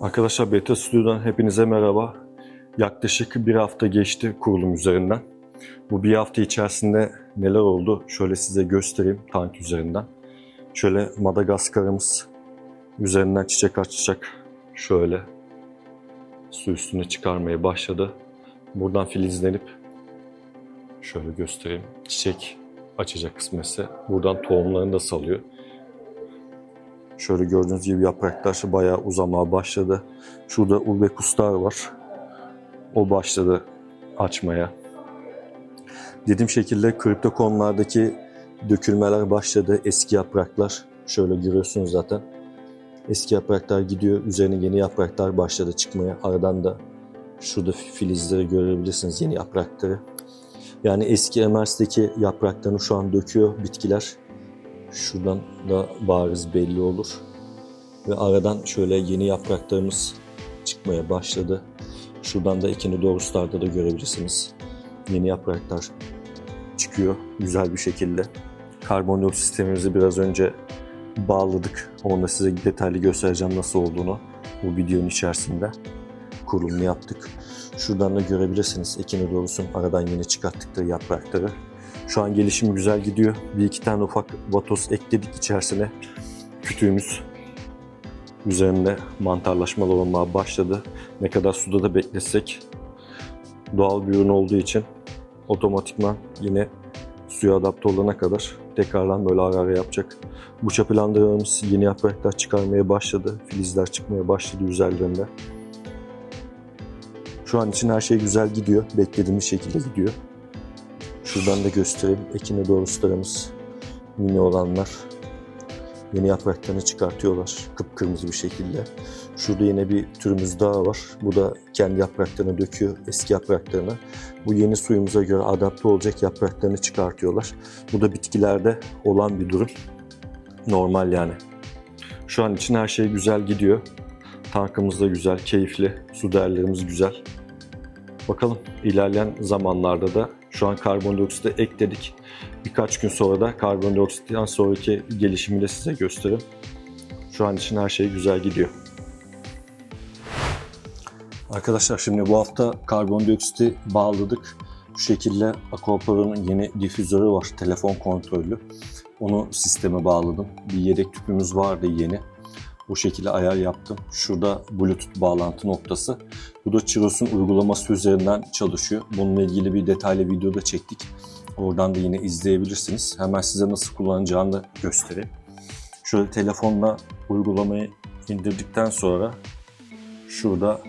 Arkadaşlar Beta Studio'dan hepinize merhaba. Yaklaşık bir hafta geçti kurulum üzerinden. Bu bir hafta içerisinde neler oldu şöyle size göstereyim tank üzerinden. Şöyle Madagaskar'ımız üzerinden çiçek açacak. Şöyle su üstüne çıkarmaya başladı. Buradan filizlenip şöyle göstereyim. Çiçek açacak kısmetse. Buradan tohumlarını da salıyor. Şöyle gördüğünüz gibi yapraklar bayağı uzamaya başladı. Şurada urbekuslar var. O başladı açmaya. Dediğim şekilde kriptokonlardaki dökülmeler başladı. Eski yapraklar şöyle görüyorsunuz zaten. Eski yapraklar gidiyor. Üzerine yeni yapraklar başladı çıkmaya. Aradan da şurada filizleri görebilirsiniz yeni yaprakları. Yani eski Emers'teki yapraklarını şu an döküyor bitkiler. Şuradan da bariz belli olur. Ve aradan şöyle yeni yapraklarımız çıkmaya başladı. Şuradan da ikini doğruslarda da görebilirsiniz. Yeni yapraklar çıkıyor güzel bir şekilde. Karbondioksit sistemimizi biraz önce bağladık. Onu da size detaylı göstereceğim nasıl olduğunu bu videonun içerisinde. Kurulumunu yaptık. Şuradan da görebilirsiniz ekini doğrusun aradan yeni çıkarttıkları yaprakları. Şu an gelişim güzel gidiyor. Bir iki tane ufak vatoz ekledik içerisine. Kütüğümüz üzerinde mantarlaşmalar olmaya başladı. Ne kadar suda da bekletsek doğal bir ürün olduğu için otomatikman yine suya adapte olana kadar tekrardan böyle ara ara yapacak. Bu çapılandırmamız yeni yapraklar çıkarmaya başladı. Filizler çıkmaya başladı üzerlerinde. Şu an için her şey güzel gidiyor. Beklediğimiz şekilde gidiyor. Şuradan da göstereyim. Ekine doğruslarımız mini olanlar yeni yapraklarını çıkartıyorlar kıpkırmızı bir şekilde. Şurada yine bir türümüz daha var. Bu da kendi yapraklarını döküyor, eski yapraklarını. Bu yeni suyumuza göre adapte olacak yapraklarını çıkartıyorlar. Bu da bitkilerde olan bir durum. Normal yani. Şu an için her şey güzel gidiyor. Tankımız da güzel, keyifli. Su değerlerimiz güzel. Bakalım ilerleyen zamanlarda da şu an karbondioksiti ekledik. Birkaç gün sonra da karbondioksitten sonraki gelişimi de size gösteririm. Şu an için her şey güzel gidiyor. Arkadaşlar şimdi bu hafta karbondioksiti bağladık. Bu şekilde Aquapora'nın yeni difüzörü var. Telefon kontrollü. Onu sisteme bağladım. Bir yedek tüpümüz vardı yeni. Bu şekilde ayar yaptım. Şurada Bluetooth bağlantı noktası. Bu da Chiros'un uygulaması üzerinden çalışıyor. Bununla ilgili bir detaylı video da çektik. Oradan da yine izleyebilirsiniz. Hemen size nasıl kullanacağını da göstereyim. Şöyle telefonla uygulamayı indirdikten sonra şurada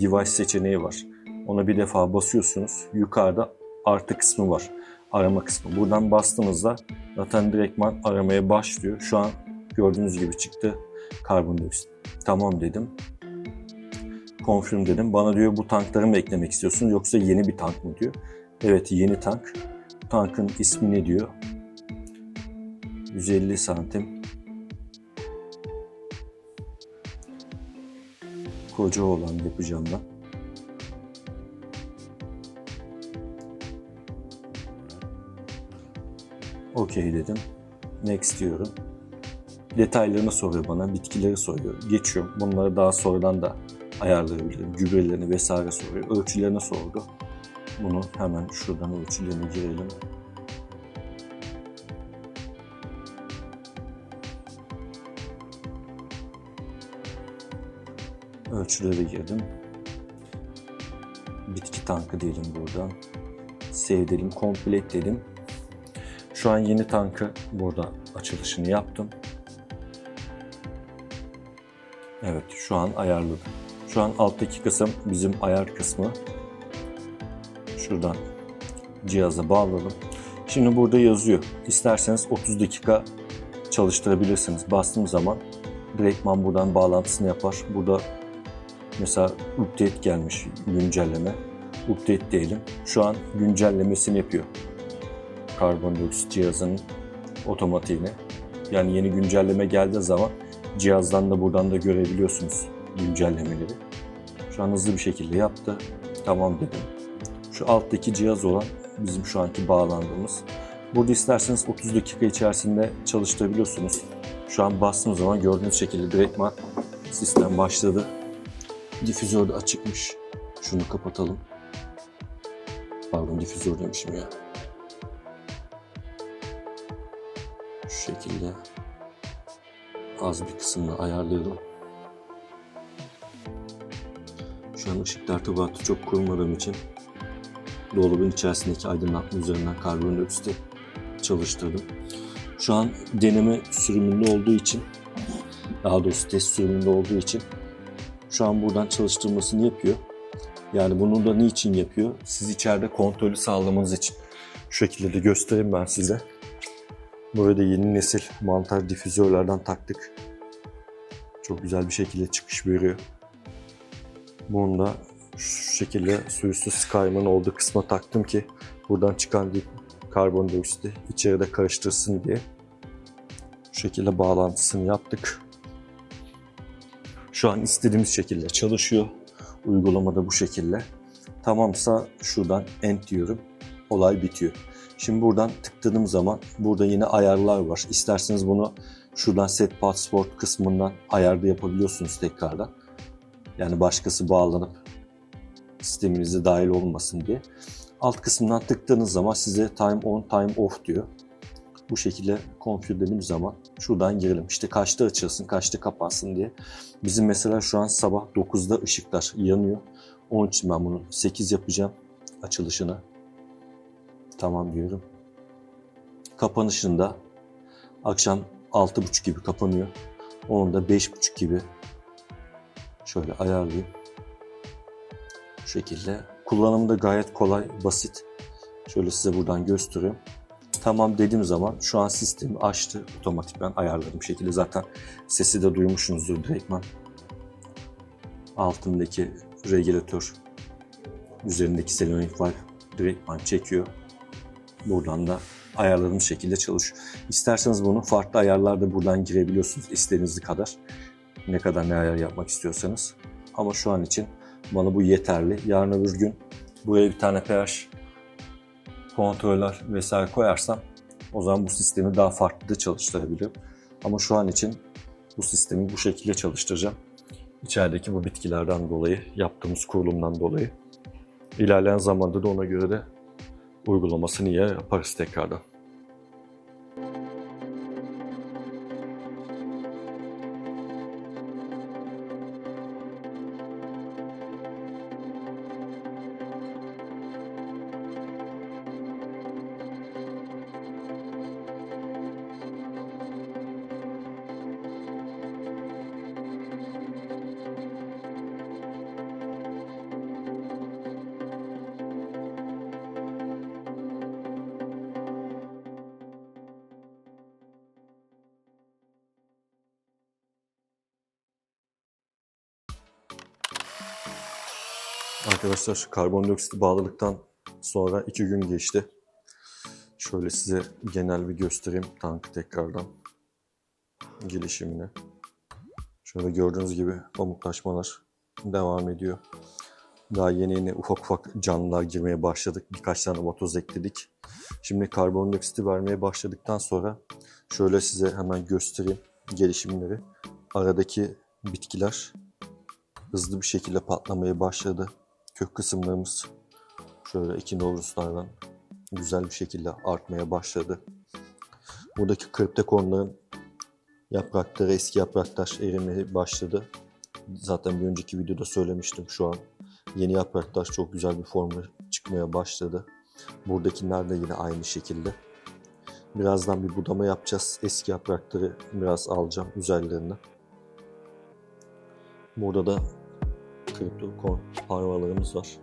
device seçeneği var. Ona bir defa basıyorsunuz. Yukarıda artı kısmı var. Arama kısmı. Buradan bastığınızda zaten direktman aramaya başlıyor. Şu an gördüğünüz gibi çıktı karbondioksit. Tamam dedim. Confirm dedim. Bana diyor bu tankları mı eklemek istiyorsun yoksa yeni bir tank mı diyor. Evet yeni tank. Tankın ismi ne diyor? 150 santim. Koca olan yapacağım ben. Okey dedim. Next diyorum. Detaylarını soruyor bana, bitkileri soruyor. Geçiyorum. Bunları daha sonradan da ayarlayabilirim. Gübrelerini vesaire soruyor. Ölçülerini sordu. Bunu hemen şuradan ölçülerine girelim. Ölçüleri girdim. Bitki tankı diyelim buradan. Save dedim, complete dedim. Şu an yeni tankı burada açılışını yaptım. Evet şu an ayarladım. Şu an alttaki kısım bizim ayar kısmı. Şuradan cihaza bağladım. Şimdi burada yazıyor. İsterseniz 30 dakika çalıştırabilirsiniz. Bastığım zaman direktman buradan bağlantısını yapar. Burada mesela update gelmiş güncelleme. Update diyelim. Şu an güncellemesini yapıyor. Karbondioksit cihazının otomatiğine. Yani yeni güncelleme geldiği zaman cihazdan da buradan da görebiliyorsunuz güncellemeleri. Şu an hızlı bir şekilde yaptı. Tamam dedim. Şu alttaki cihaz olan bizim şu anki bağlandığımız. Burada isterseniz 30 dakika içerisinde çalıştırabiliyorsunuz. Şu an bastığım zaman gördüğünüz şekilde direktman sistem başladı. Difüzör de açıkmış. Şunu kapatalım. Pardon difüzör demişim ya. Şu şekilde az bir kısmını ayarlıyorum. Şu an ışıklar tabatı çok kurmadığım için dolabın içerisindeki aydınlatma üzerinden karbondioksiti çalıştırdım. Şu an deneme sürümünde olduğu için daha doğrusu test sürümünde olduğu için şu an buradan çalıştırmasını yapıyor. Yani bunu da niçin yapıyor? Siz içeride kontrolü sağlamanız için. Şu şekilde de göstereyim ben size. Burada yeni nesil mantar difüzörlerden taktık. Çok güzel bir şekilde çıkış veriyor. Bunu da şu şekilde suyusuz kaymanın olduğu kısma taktım ki buradan çıkan karbondioksiti içeride karıştırsın diye. Şu şekilde bağlantısını yaptık. Şu an istediğimiz şekilde çalışıyor. Uygulamada bu şekilde. Tamamsa şuradan end diyorum. Olay bitiyor. Şimdi buradan tıkladığım zaman burada yine ayarlar var. İsterseniz bunu şuradan set passport kısmından ayarda yapabiliyorsunuz tekrardan. Yani başkası bağlanıp sisteminize dahil olmasın diye. Alt kısmından tıkladığınız zaman size time on, time off diyor. Bu şekilde configure dediğim zaman şuradan girelim. İşte kaçta açılsın, kaçta kapansın diye. Bizim mesela şu an sabah 9'da ışıklar yanıyor. Onun için ben bunu 8 yapacağım açılışını. Tamam diyorum. Kapanışında akşam 6.30 gibi kapanıyor. Onun da 5.30 gibi şöyle ayarlayayım. Bu şekilde. Kullanımı da gayet kolay, basit. Şöyle size buradan gösteriyorum. Tamam dediğim zaman şu an sistemi açtı. Otomatikman ayarladığım şekilde. Zaten sesi de duymuşsunuzdur direktman. Altındaki regülatör üzerindeki selenoid valve direktman çekiyor. Buradan da ayarladığım şekilde çalışıyor. İsterseniz bunu farklı ayarlarda buradan girebiliyorsunuz istediğiniz kadar. Ne kadar ne ayar yapmak istiyorsanız. Ama şu an için bana bu yeterli. Yarın öbür gün buraya bir tane pH kontroller vesaire koyarsam o zaman bu sistemi daha farklı da çalıştırabilirim. Ama şu an için bu sistemi bu şekilde çalıştıracağım. İçerideki bu bitkilerden dolayı, yaptığımız kurulumdan dolayı. İlerleyen zamanda da ona göre de uygulamasını ya yaparız tekrardan. Arkadaşlar karbondioksiti bağladıktan sonra iki gün geçti. Şöyle size genel bir göstereyim tankı tekrardan gelişimini. Şöyle gördüğünüz gibi pamuklaşmalar devam ediyor. Daha yeni yeni ufak ufak canlılar girmeye başladık. Birkaç tane vatoz ekledik. Şimdi karbondioksiti vermeye başladıktan sonra şöyle size hemen göstereyim gelişimleri. Aradaki bitkiler hızlı bir şekilde patlamaya başladı. Kök kısımlarımız şöyle ekinovruslardan güzel bir şekilde artmaya başladı. Buradaki kriptokonların yaprakları, eski yapraklar erimeye başladı. Zaten bir önceki videoda söylemiştim şu an. Yeni yapraklar çok güzel bir formda çıkmaya başladı. Buradakiler de yine aynı şekilde. Birazdan bir budama yapacağız. Eski yaprakları biraz alacağım üzerlerine. Burada da kriptokon parmalarımız var.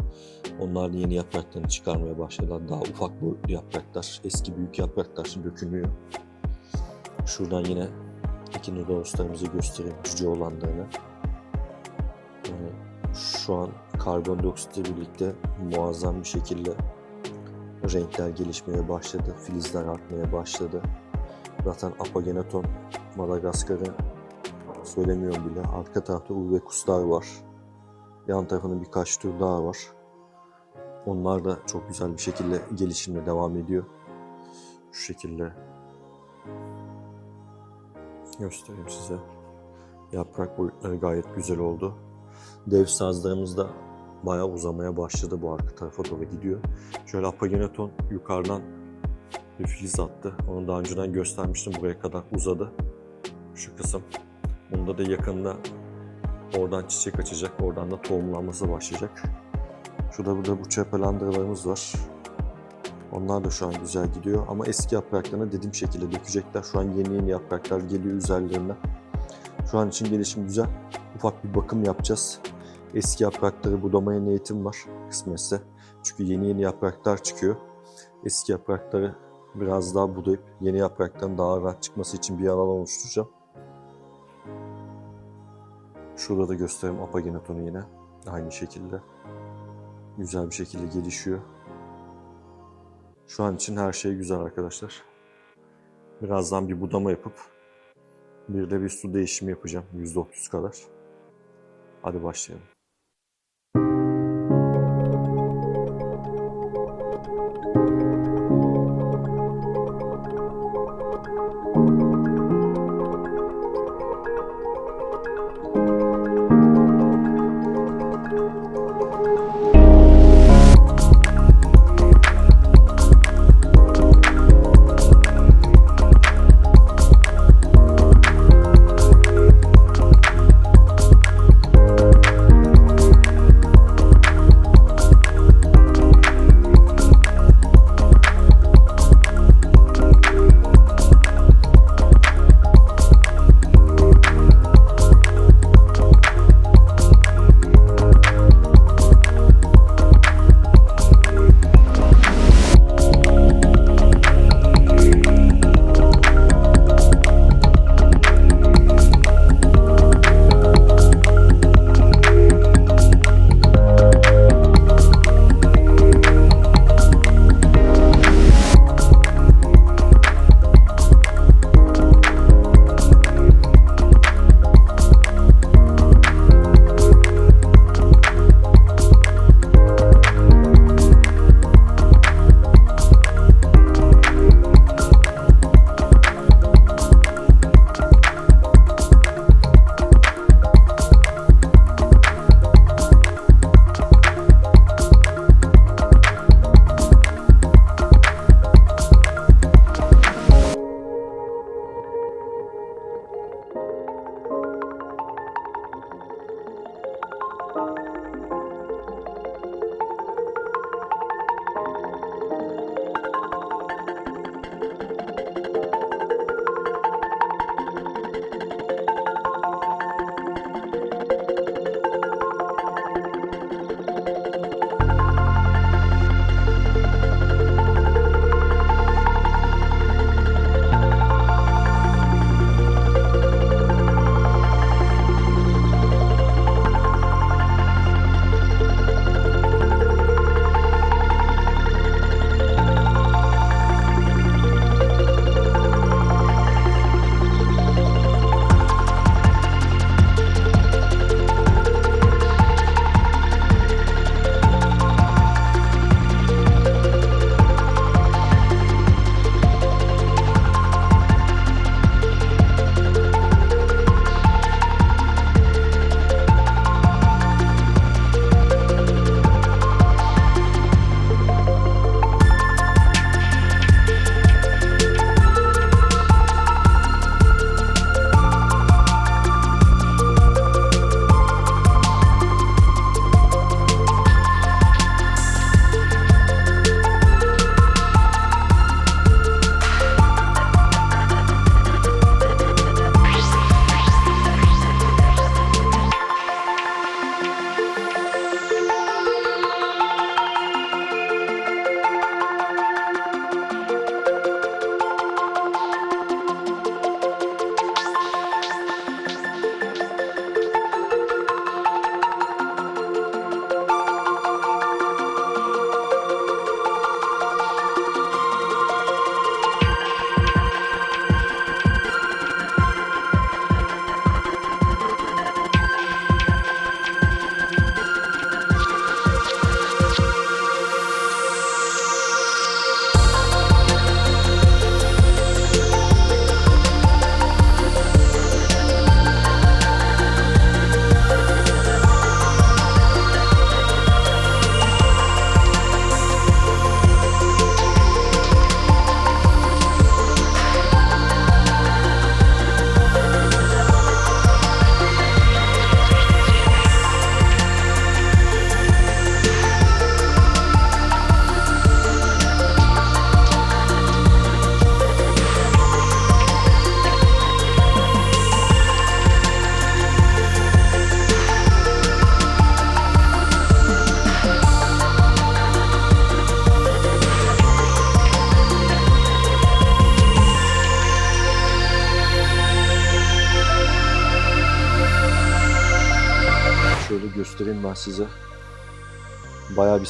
Onlar da yeni yapraklarını çıkarmaya başladılar. Daha ufak boyutlu yapraklar, eski büyük yapraklar dökülüyor. Şuradan yine Echinodorus'larımızı göstereyim cüce olanlarını. Yani şu an karbondioksitle birlikte muazzam bir şekilde renkler gelişmeye başladı. Filizler artmaya başladı. Zaten Apagenaton Madagaskar'ın söylemiyorum bile. Arka tarafta Ulvekuslar var. Yan tarafında birkaç tür daha var. Onlar da çok güzel bir şekilde gelişimle devam ediyor. Şu şekilde göstereyim size. Yaprak boyutları gayet güzel oldu. Dev sazlarımız da bayağı uzamaya başladı bu arka tarafa doğru gidiyor. Şöyle apaginaton yukarıdan bir filiz attı. Onu daha önceden göstermiştim. Buraya kadar uzadı. Şu kısım. Bunda da yakında oradan çiçek açacak. Oradan da tohumlanması başlayacak. Şurada burada bu çepelandıralarımız var. Onlar da şu an güzel gidiyor ama eski yapraklarını dediğim şekilde dökecekler. Şu an yeni yeni yapraklar geliyor üzerlerine. Şu an için gelişim güzel. Ufak bir bakım yapacağız. Eski yaprakları budamaya niyetim var kısmetse. Çünkü yeni yeni yapraklar çıkıyor. Eski yaprakları biraz daha budayıp yeni yaprakların daha rahat çıkması için bir alan oluşturacağım. Şurada da göstereyim apagenatonu yine. Aynı şekilde. Güzel bir şekilde gelişiyor. Şu an için her şey güzel arkadaşlar. Birazdan bir budama yapıp bir de bir su değişimi yapacağım %30 kadar. Hadi başlayalım.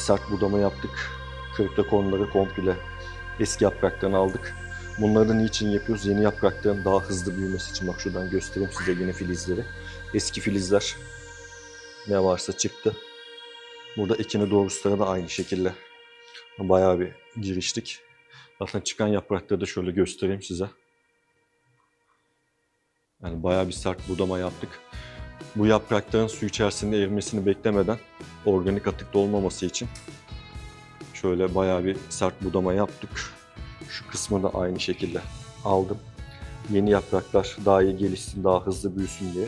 Sert budama yaptık. Kırıkta konuları komple eski yapraklarını aldık. Bunları niçin yapıyoruz? Yeni yaprakların daha hızlı büyümesi için. Bak şuradan göstereyim size yeni filizleri. Eski filizler ne varsa çıktı. Burada ekini doğruslara da aynı şekilde bayağı bir giriştik. Zaten çıkan yaprakları da şöyle göstereyim size. Yani bayağı bir sert budama yaptık. Bu yaprakların su içerisinde erimesini beklemeden organik atıkta olmaması için şöyle bayağı bir sert budama yaptık. Şu kısmı da aynı şekilde aldım. Yeni yapraklar daha iyi gelişsin, daha hızlı büyüsün diye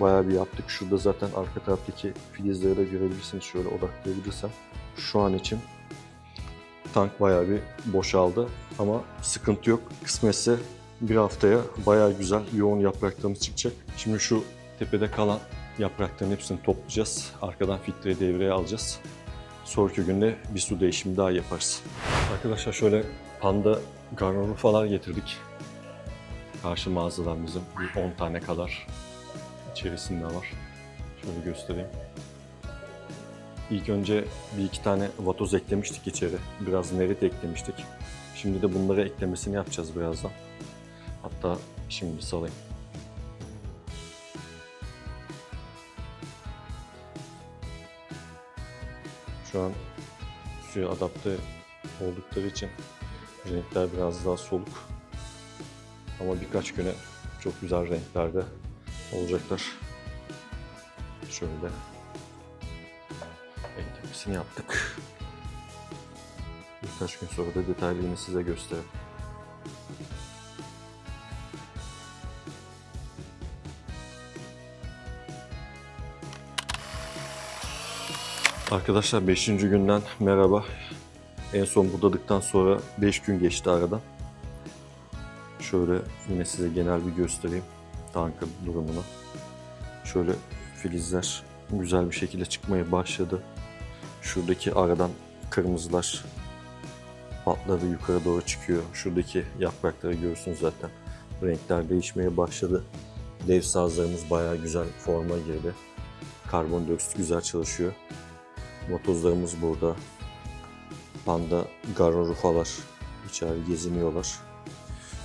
bayağı bir yaptık. Şurada zaten arka taraftaki filizleri de görebilirsiniz şöyle odaklayabilirsem. Şu an için tank bayağı bir boşaldı ama sıkıntı yok. Kısmetse bir haftaya bayağı güzel yoğun yapraklarımız çıkacak. Şimdi şu tepede kalan yaprakların hepsini toplayacağız. Arkadan filtre devreye alacağız. Sonraki günde bir su değişimi daha yaparız. Arkadaşlar şöyle panda garnorufalar getirdik. Karşı mağazadan bizim bir 10 tane kadar içerisinde var. Şöyle göstereyim. İlk önce bir iki tane vatoz eklemiştik içeri. Biraz nerit eklemiştik. Şimdi de bunları eklemesini yapacağız birazdan. Hatta şimdi salayım. Şu an suya adapte oldukları için renkler biraz daha soluk. Ama birkaç güne çok güzel renklerde olacaklar. Şöyle eklemesini yaptık. Birkaç gün sonra da detaylı yine size göstereyim. Arkadaşlar 5. günden merhaba. En son budadıktan sonra 5 gün geçti aradan. Şöyle yine size genel bir göstereyim tankın durumunu. Şöyle filizler güzel bir şekilde çıkmaya başladı. Şuradaki aradan kırmızılar patladı yukarı doğru çıkıyor. Şuradaki yaprakları görürsünüz zaten. Renkler değişmeye başladı. Dev sazlarımız bayağı güzel forma girdi. Karbondioksit güzel çalışıyor. Motozlarımız burada. Panda garorufalar içeri geziniyorlar.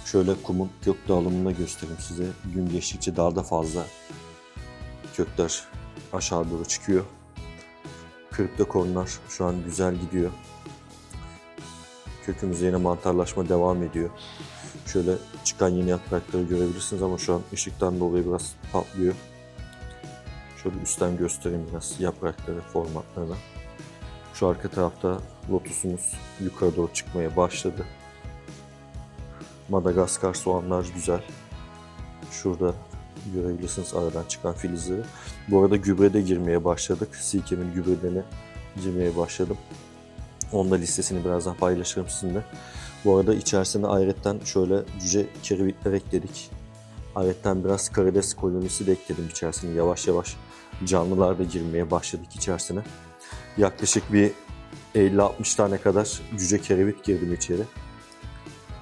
Şöyle kumun kök dağılımını göstereyim size. Gün geçtikçe daha da fazla kökler aşağı doğru çıkıyor. Kriptokornlar şu an güzel gidiyor. Kökümüzde yine mantarlaşma devam ediyor. Şöyle çıkan yeni yaprakları görebilirsiniz ama şu an ışıktan dolayı biraz patlıyor. Şöyle üstten göstereyim biraz yaprakları, formatlarını. Şu arka tarafta lotusumuz yukarı doğru çıkmaya başladı. Madagaskar soğanlar güzel. Şurada görebilirsiniz aradan çıkan filizleri. Bu arada gübrede girmeye başladık. Silkemin gübrelerine girmeye başladım. Onun da listesini birazdan paylaşırım sizinle. Bu arada içerisine ayrıca şöyle cüce kerevitler ekledik. Ayrıca biraz karides kolonisi de ekledim içerisine. Yavaş yavaş canlılar da girmeye başladık içerisine. Yaklaşık bir 50-60 tane kadar cüce kerevit girdim içeri.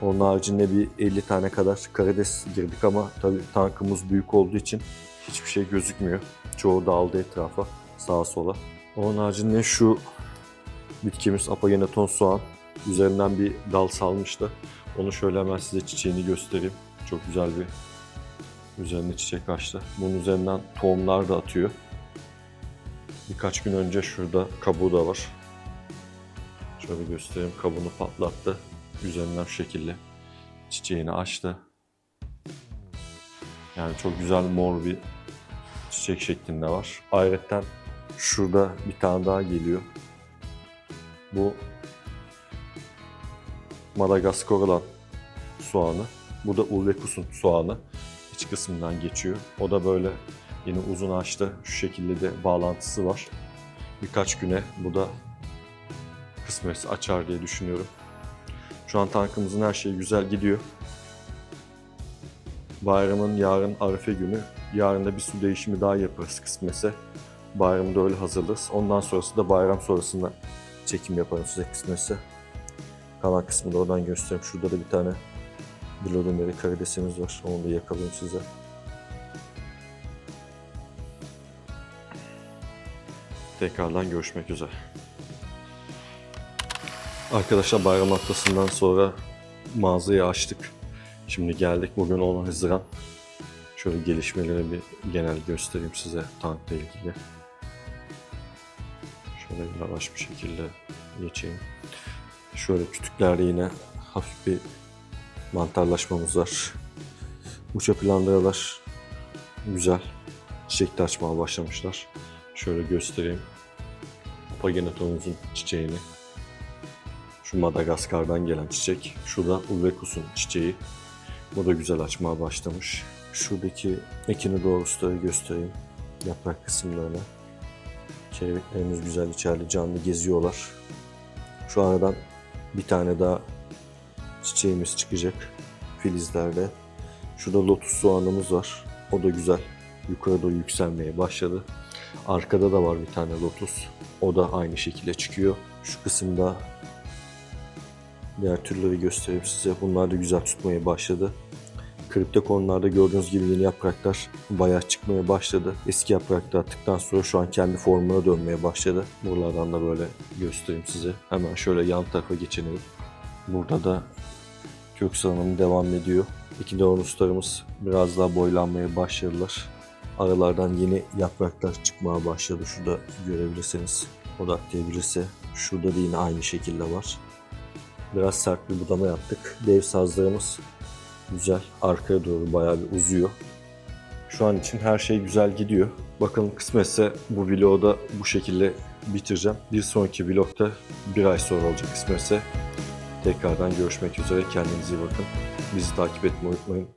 Onun haricinde bir 50 tane kadar karides girdik ama tabii tankımız büyük olduğu için hiçbir şey gözükmüyor. Çoğu dağıldı etrafa, sağa sola. Onun haricinde şu bitkimiz Apageneton soğan. Üzerinden bir dal salmıştı. Onu şöyle hemen size çiçeğini göstereyim. Çok güzel bir üzerinde çiçek açtı. Bunun üzerinden tohumlar da atıyor. Birkaç gün önce şurada kabuğu da var. Şöyle göstereyim. Kabuğunu patlattı. Üzerinden şu şekilde çiçeğini açtı. Yani çok güzel mor bir çiçek şeklinde var. Ayrıca şurada bir tane daha geliyor. Bu Madagaskar olan soğanı. Bu da Ulvekus'un soğanı. İç kısmından geçiyor. O da böyle yine uzun ağaçta şu şekilde de bağlantısı var. Birkaç güne bu da kısmetse açar diye düşünüyorum. Şu an tankımızın her şeyi güzel gidiyor. Bayramın yarın Arife günü. Yarın da bir su değişimi daha yaparız kısmetse. Bayramı da öyle hazırlarız. Ondan sonrası da bayram sonrasında çekim yaparım size kısmetse. Kalan kısmını da oradan göstereyim. Şurada da bir tane Blodomeri karidesimiz var. Onu da yakalayayım size. Tekrardan görüşmek üzere. Arkadaşlar bayram haftasından sonra mağazayı açtık. Şimdi geldik bugün 10 Haziran. Şöyle gelişmeleri bir genel göstereyim size tankla ilgili. Şöyle yavaş bir şekilde geçeyim. Şöyle kütüklerde yine hafif bir mantarlaşmamız var. Uça planlayalar güzel. Çiçek de açmaya başlamışlar. Şöyle göstereyim. Paginatonumuzun çiçeğini. Şu Madagaskar'dan gelen çiçek. Şu da Ulvekus'un çiçeği. Bu da güzel açmaya başlamış. Şuradaki ekini doğrusu göstereyim. Yaprak kısımlarına. Kelebeklerimiz güzel içeride canlı geziyorlar. Şu aradan bir tane daha çiçeğimiz çıkacak. Filizlerle. Şurada lotus soğanımız var. O da güzel. Yukarı doğru yükselmeye başladı. Arkada da var bir tane lotus. O da aynı şekilde çıkıyor. Şu kısımda diğer türleri göstereyim size. Bunlar da güzel tutmaya başladı. Kriptokonlarda gördüğünüz gibi yeni yapraklar bayağı çıkmaya başladı. Eski yapraklar attıktan sonra şu an kendi formuna dönmeye başladı. Buralardan da böyle göstereyim size. Hemen şöyle yan tarafa geçelim. Burada da kök salınımı devam ediyor. İki doğruslarımız biraz daha boylanmaya başladılar. Aralardan yeni yapraklar çıkmaya başladı. Şurada görebilirsiniz. Odaklayabilirse. Şurada da yine aynı şekilde var. Biraz sert bir budama yaptık. Dev sazlarımız güzel. Arkaya doğru bayağı bir uzuyor. Şu an için her şey güzel gidiyor. Bakalım kısmetse bu vlogu da bu şekilde bitireceğim. Bir sonraki vlogda bir ay sonra olacak kısmetse. Tekrardan görüşmek üzere. Kendinize iyi bakın. Bizi takip etmeyi unutmayın.